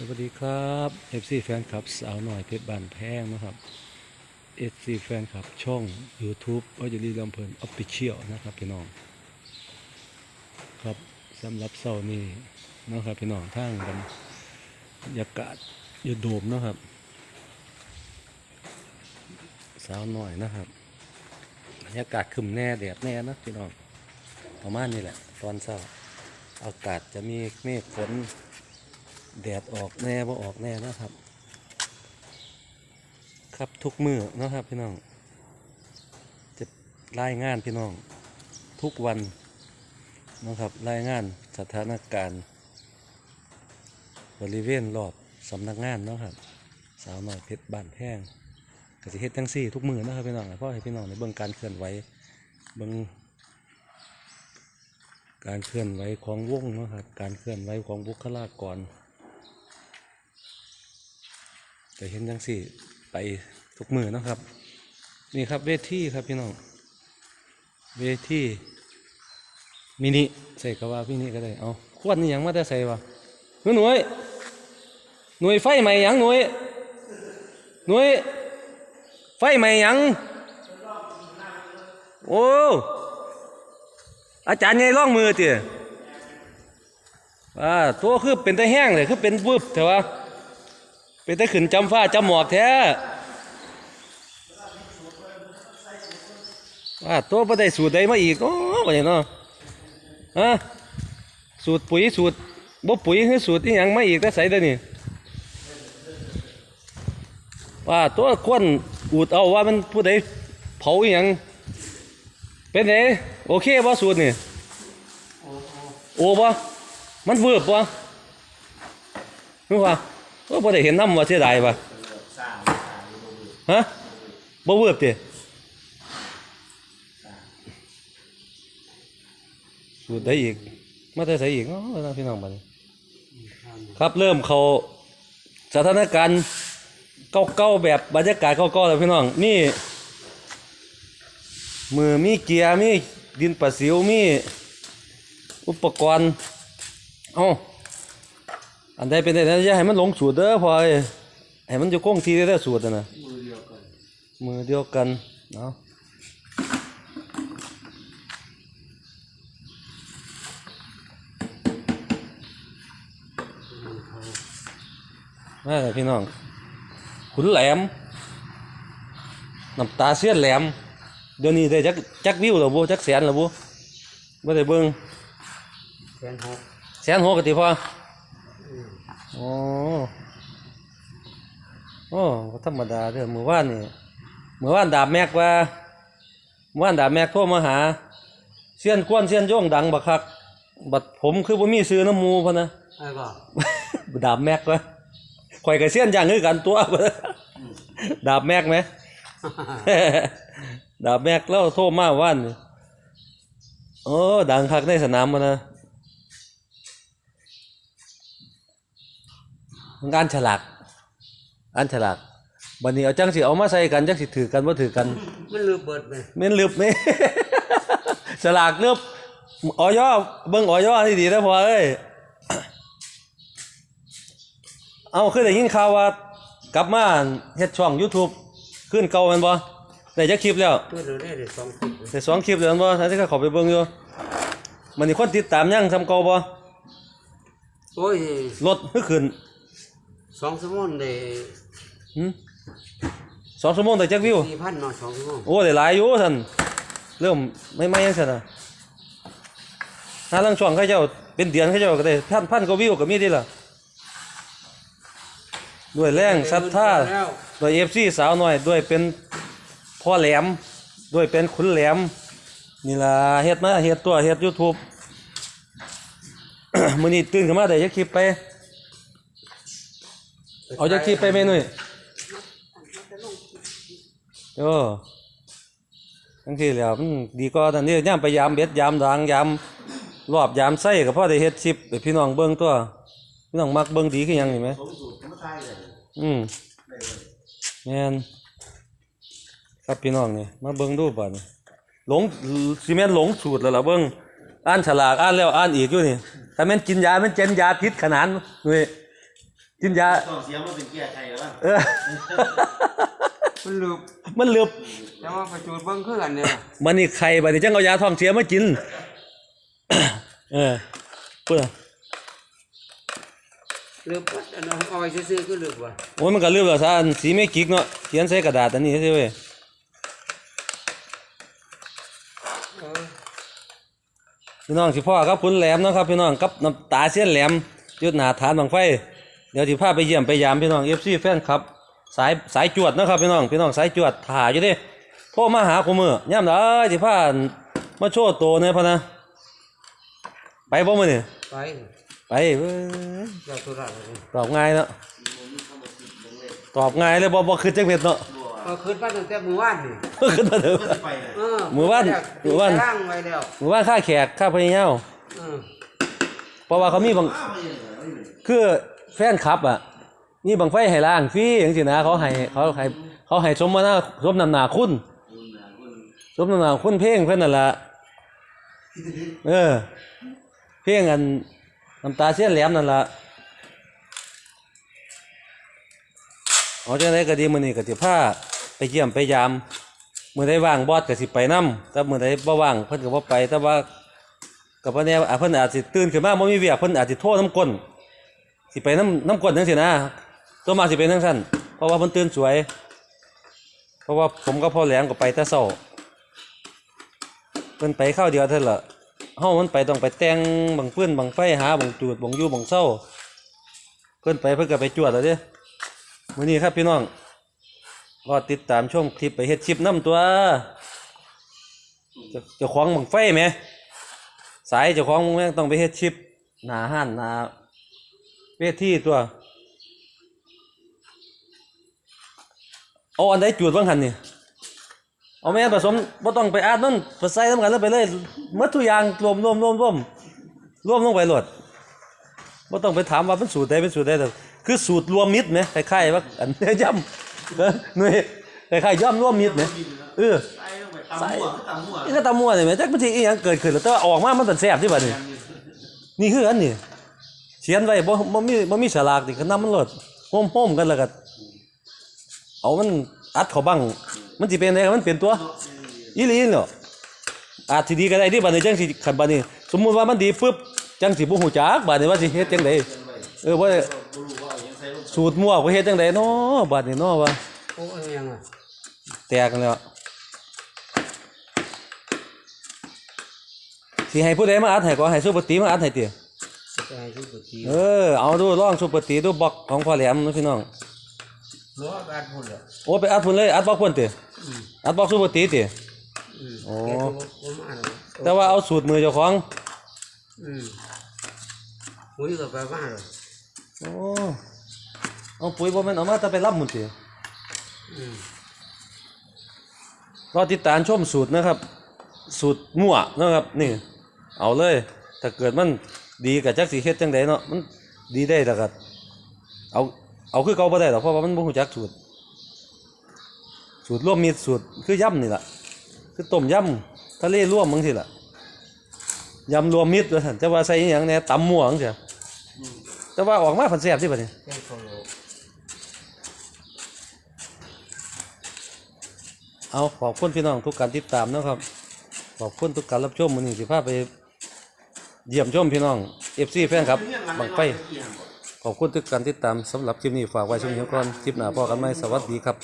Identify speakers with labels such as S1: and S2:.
S1: สวัสดีครับ FC แฟนคลับสาวหน่อยเพชรบานแพงนะครับ FC แฟนคลับช่อง YouTube ออยลีลำเพลินออฟฟิเชียลนะครับพี่น้อง ครับสำหรับเสาร์นี้นะครับพี่น้องทางบรรยากาศอยู่โดมนะครับ สาวหน่อยนะครับ บรรยากาศคึมแน่แดดแน่นะพี่น้องประมาณนี้แหละ ตอนเช้าอากาศจะมีเมฆฝน แดดออกแน่บ่ออกแน่นะครับ ครับทุกมือนะครับพี่น้อง จะรายงานพี่น้อง ทุกวันนะครับรายงานสถานการณ์ บริเวณรอบสำนักงานนะครับ สาวน้อยเพชรบ้านแห้งก็จะเฮ็ดทั้งสี่ทุกมือนะครับพี่น้องเพราะให้พี่น้องในเบื้องการเคลื่อนไหวเบื้องการเคลื่อนไหวของวงนะครับ การเคลื่อนไหวของบุคลากร แต่เห็นจังสี่ไปทุกมือนะครับ นี่ครับเวทีครับพี่น้อง เวทีมินิใส่กระว่าพี่นี่ก็ได้ เอาขวดนี่ยังมาแต่ใส่วะหนูหน่วยหน่วยไฟใหม่ยังหน่วยหน่วยไฟใหม่ยัง โอ้อาจารย์ไงร่องมือเตี๋ยอ่าตัวคือเป็นตะแห้งเลยคือเป็นวึบแต่ว่า เป็นแต่ขึ้นจำฟ้าจำหมอกแท้ว่าตัวบ่ได้สูตรใดมาอีกโอ้บ่ได้เนาะฮะสูตรปุ๋ยสูตรบ่ปุ๋ยคือสูตรอีหยังไมาอีกแต่ใส่เด้นี่ว่าตัวคนอูดเอาว่ามันผู้ใดเผาอีหยังเป็นไงโอเคบ่สูตรนี่โอ้บ่มันเวิร์บบ่รู้ป่ะ ก็บ่ได้เห็นน้ำว่าเสียดายป่ะฮะบ่เวิร์บติสูดได้อีกมาแต่ใส่อีกเนาะพี่น้องบัดนี้ครับเริ่มเขาสถานการณ์เก่าๆแบบบรรยากาศเก่าๆแล้วพี่น้องมีมือมีเกียร์มีดินประสิวมีอุปกรณ์เอ้า อันใดเป็นได้นะอย่าให้มันหลงสูตรเด้อพอเอ้ยให้มันอยู่คงที่เด้อสูตรน่ะนะมือเดียวกันเนาะมาเลยพี่น้องขุนแหลมน้ำตาเสียนแหลมเดี๋ยวนี้ได้จักจักวิวหรือบ่จักแสนหรือบ่บ่ได้เบิ่ง
S2: แสนหก
S1: แสนหกกติพอ โอ้โอ้บ่ธรรมดาเด้อเมื่อวานนี่เมื่อวานดาบแม็กว่าเมื่อวานดาบแม็กโทรมาหาเสียนกวนเสียนโย่งดังบักคัก บัดผมคือบ่มีซื้อน้ำหมูพะนะ
S2: ไอ้บ่
S1: ดาบแม็กวะข่อยกับเสียนอย่างคือกันตัวดาบแม็กไหมดาบแม็กแล้วโทรมาว่านนี่โอ้ดังคักในสนามมานะ มันการฉลากอันฉลากบันนี้เอาจังสิเอามาใส่กันจังสิถือกันว่าถือกัน
S2: มันลืมเบิดไป
S1: เม่นลืบไหมฉลากเลืบออยอเบิ่งออยอที่ดีนะพอเอ้ยเอาขึ้นได้ยินข่าวว่ากลับมาเฮ็ดช่อง YouTube ขึ้นเก่าแม่นบ่ได้จักคลิปแล้ว
S2: ตัวเดียวได้ได้สองคลิป
S1: ได้สองคลิปแล้วแม่นบ่ถ้าสิเข้าไปเบิ่งอยู่มันนี่คนติดตามยังทำเก่าบ่
S2: โอ้ย
S1: ลดคือขึ้น
S2: สองชั่วโมงได้
S1: หึสองชั่วโมงได้จักวิว
S2: สี่พันเนาะสองชั่วโมง
S1: โอ้ได้หลายอยู่ท่านเริ่มไม่ไม่ยังซั่นน่ะถ้าลังช่องเขาเจ้าเป็นเดือนเขาเจ้าก็ได้พันพันกว่าวิวก็มีติล่ะ ด้วยแรงศรัทธา
S2: แล้ว
S1: ด้วย FC สาวน้อยด้วยเป็นพ่อแหลมด้วยเป็นขุนแหลม นี่ล่ะเฮ็ดมาเฮ็ดตัวเฮ็ด YouTube มื้อนี้ตื่นขึ้นมาได้จักคลิปไป เอาจักคลิปไปแม่นุ่ยโอ้ทั้งที่แล้วมันดีกว่าตอนนี้ย่ามไปยามเบ็ดยามด่างยามรอบยามไส้ก็พอได้เฮ็ดคลิปให้พี่น้องเบิ่งตัวพี่น้องมักเบิ่งดีคือหยังนี่แหมอืมแม่นครับพี่น้องนี่มาเบิ่งดูบัดนี้หลงสิแม่นหลงสูตรแล้วล่ะเบิ่งอ่านฉลากอ่านแล้วอ่านอีกอยู่นี่ถ้าแม่นกินยาแม่นเจนยาพิษขนาดนี่ กินยา
S3: ต้องเสียมาเป็นแก้ไขแล้วบ้าง
S1: เออ
S2: มันลืบ
S1: มันเหลือบ
S2: แต่ว่าประจูดเบิ่งคือกันเนี่ย
S1: มันนี่ไข่บัดนี้จังเอายาท้องเสียมากิน เออพูดอะ
S2: ลืบปัดอันนั้นเอาไว้ซื่อๆก็ลืบว่ะ
S1: โอ้ยมันก็เลือบแล้วซะอันสีไม่กิกเนาะเขียนใส่กระดาษอันนี้ซิเว้ย
S2: เออ
S1: พี่น้องสิพ่อครับคุณแหลมเนาะครับพี่น้องกับน้ำตาเสียนแหลมอยุดหนาฐานบังไฟ เดี๋ยวสิพาไปเยี่ยมไปยามพี่น้อง FC แฟนครับสายสายจวดเนาะครับพี่น้องพี่น้องสายจวดถ่าอยู่เด้โทรมาหากูมื้อย่ำได้สิพามาโชว์ตัวเนี่ยพะนะไปบ่มื้อนี่
S2: ไป
S1: ไปเว้ย
S2: เจ้าธุระเลย
S1: ตอบง่ายเนาะตอบง่ายเลยบ่บ่คือจักเม็ดเนาะ
S2: เออคืนป้าตั้งแต่มื้อวานนี่
S1: คือตัวเดิม
S3: ก็สิไปเลย
S2: เออ
S1: มื้อวานมื้อวาน
S2: ร่างไว้แล้ว
S1: หมู่บ้านค่าแขกค่าพญายาว
S2: เออ
S1: เพราะว่าเขามีบาง
S3: อ้าวไม่เลยไม่เลย
S1: คือ แฟนคลับอะนี่บางไฟให้ล่างฟรีอย่างสินะเขาให้เขาให้เขาให้สมมาหน้าสมนำหนาคุณ
S3: คุณนะคุณ
S1: สมนำหนาคุณเพลงเพื่อนนั่นละเออ เพลงอันน้ำตาเสียนแหลมนั่นละเอาจังไดก็ดีมือนี้ก็สิพาไปเยี่ยมไปยามมื้อใดว่างบอสก็สิไปนํแต่มื้อใดบ่ว่างเพิ่นก็บ่ไป แต่ว่าก็บ่แน่อะเพิ่นอาจสิตื่นขึ้นมาบ่มีเวียเพิ่นอาจสิโทรน้ำก้น สิไปน้ำน้ำกดจังสินะตัวมาสิเป็นทั้งสั้นเพราะว่ามันตื่นสวย เพราะว่าผมก็พอแหลมก็ไปแต่เช้าเพิ่นไปข้าวเดียวเท่านั้นละเฮามันไปต้องไปแต่งบังพื้นบังไฟหาบังจูดบังยู่บังเศร้าเพิ่นไปเพิ่นก็ไปจวดแล้วเด้มื้อนี้ครับพี่น้องรอติดตามชมคลิปไปเฮ็ดชิปน้ำตัวจ้าเจ้องบังไฟไหมสายเจ้าของแม่งต้องไปเฮ็ดชิปหนาห้านหนา เวทีตัวเอาอันใดจูดบ้างหันนี่เอาแม่นผสมบ่ต้องไปอาดนั่นไปใส่น้ำกันแล้วไปเลยหมดทุกอย่างรวมรวมรวมรวมรวมลงไปโหลดบ่ต้องไปถามว่าเป็นสูตรใดเป็นสูตรใดแต่คือสูตรรวมมิตรไหมคล้ายๆว่าอันนี้ย่ำเออหน่วยคล้ายๆย่ำรวมมิตรไหมเออ
S3: ใส่ลงไปตำหัวตำหัว
S1: นี่ก็ตำมั่วนี่แหมจักมันสิอีหยังเกิดขึ้นแล้วแต่ว่าออกมามันเป็นแซ่บที่บัดนี้นี่คืออันนี้ เขียนไว้บ่บ่มีบ่มีฉลากนี่ก็นำมันโลดโฮมๆกันแล้วก็เอามันอัดเข้าบังมันสิเป็นได้มันเป็นตัวอีหลีเนาะอาจสิดีก็ได้ที่บัดนี้จังสิคันบัดนี้สมมุติว่ามันดีปึ๊บจังสิบ่ฮู้จักบัดนี้ว่าสิเฮ็ดจังไดเออบ่ได้สูตรมั่วบ่เฮ็ดจังไดเนาะบัดนี้เนาะว่า
S2: โอ้ยยังอะ
S1: แตกกันแล้วสิให้ผู้ใดมาอัดให้ก็ให้ซุปเปอร์ตีมาอัดให้ติ
S2: จะให้ทุกที
S1: เออ เอาดูลองซุปเปอร์ตีดูบล็อกของพ่อแหลมนะพี่น้อง
S2: รัวการพูดเหรอ
S1: โอ้ไปอัดพุ่นเลยอัดบล็อกพุ่นติ
S2: อืม
S1: อัดบล็อกซุปเปอร์ตีติ
S2: อืม
S1: โอ้
S2: แกตัวผมอ่านแล้ว
S1: แต่ว่าเอาสูตรมือเจ้าของ
S2: อืมหุ้ยกับไปบ้านเหรอ
S1: โอ้เอาปุ๋ยบ่แม่นเอามาแต่ไปรับหมุนติ
S2: อืม
S1: รอติดตามชมสูตรนะครับ สูตรมั่วนะครับ นี่ เอาเลย ถ้าเกิดมัน ดีกับจักสิเฮ็ดจังไดเนาะมันดีได้แล้วก็เอาเอาคือเก่าบ่ได้หรอกเพราะว่ามันบ่ฮู้จักสูตร สูตรร่วมมีสูตรคือย่ำนี่ล่ะคือต้มยำทะเลร่วมบางทีล่ะยำรวมมิตรว่าซั่นจะว่าใส่อหยังแหน่ตำม่วจังซี่แต่ว่าออกมาเพันแซ่บที่บัดนี้
S2: แกงโคโล
S1: เอาขอบคุณพี่น้องทุกการติดตามนะครับ ขอบคุณทุกการรับชมมื้อนี้สิพาไป เยี่ยมชมพี่น้องเอฟซีแฟนครับบังไฟขอบคุณทุกการติดตามสำหรับคลิปนี้ฝากไว้ช่วงนี้ก่อนคลิปหน้าพอกันไหมสวัสดีครับ